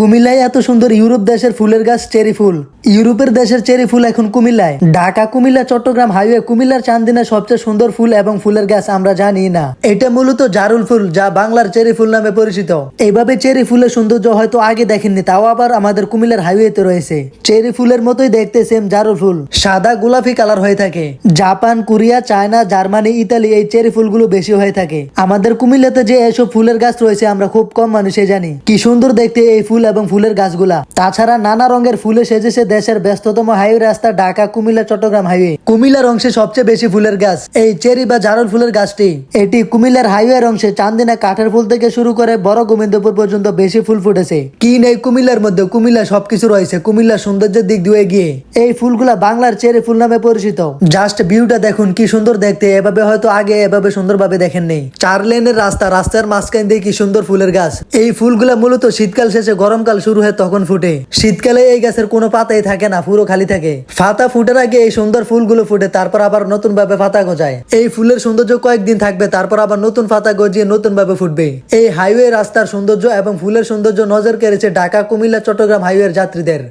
কুমিল্লায় এত সুন্দর ইউরোপ দেশের ফুলের গাছ, চেরি ফুল। ইউরোপের দেশের চেরি ফুল এখন কুমিল্লায়। ঢাকা, কুমিল্লা, চট্টগ্রাম হাইওয়ে কুমিল্লার চান্দিনা সবচেয়ে সুন্দর ফুল এবং ফুলের গাছ আমরা জানি না। এটা মূলত জারুল ফুল, যা বাংলার চেরি ফুল নামে পরিচিত। এইভাবে চেরি ফুলের সৌন্দর্য হয়তো আগে দেখেননি, তাও আবার আমাদের কুমিল্লার হাইওয়েতে রয়েছে। চেরি ফুলের মতোই দেখতে সেম জারুল ফুল। সাদা গোলাপি কালার হয়ে থাকে। Japan, Korea, China, Germany, Italy এই চেরি ফুলগুলো বেশি হয়ে থাকে। আমাদের কুমিল্লাতে যে এসব ফুলের গাছ রয়েছে আমরা খুব কম মানুষে জানি। কি সুন্দর দেখতে এই ফুল এবং ফুলের গাছগুলা। তাছাড়া নানা রঙের ফুলে সেজেছে দেশের ব্যস্ততম হাইওয়ে রাস্তা ঢাকা, কুমিল্লা, চট্টগ্রাম হাইওয়ে। কুমিল্লার অংশে সবচেয়ে বেশি ফুলের গাছ, এই চেরি বা জারুল ফুলের গাছটি। এটি কুমিল্লার হাইওয়ের অংশে চান্দিনা কাঠের ফুল থেকে শুরু করে বড় গোবিন্দপুর পর্যন্ত বেশি ফুল ফুটেছে। কি নেই কুমিল্লার মধ্যে? কুমিল্লা সবকিছু রয়েছে। কুমিল্লার সৌন্দর্যের দিক দিয়ে গিয়ে এই ফুলগুলা বাংলার চেরি ফুল নামে পরিচিত। জাস্ট ভিউটা দেখুন, কি সুন্দর দেখতে। এভাবে হয়তো আগে এভাবে সুন্দরভাবে দেখেন নেই চার লেনের রাস্তা, রাস্তার মাঝখান দিয়ে কি সুন্দর ফুলের গাছ। এই ফুলগুলা মূলত শীতকাল শেষে গরমকাল শুরু হয় তখন ফুটে। শীতকালে এই গাছের কোনো পাতাই থাকে না পুরো খালি থাকে। পাতা ফুটার আগে এই সুন্দর ফুলগুলো ফুটে, তারপর আবার নতুন ভাবে পাতা গজায়। এই ফুলের সৌন্দর্য কয়েকদিন থাকবে, তারপর আবার নতুন পাতা গজিয়ে নতুন ভাবে ফুটবে। এই হাইওয়ে রাস্তার সৌন্দর্য এবং ফুলের সৌন্দর্য নজর কেড়েছে ঢাকা, কুমিল্লা, চট্টগ্রাম হাইওয়ের যাত্রীদের।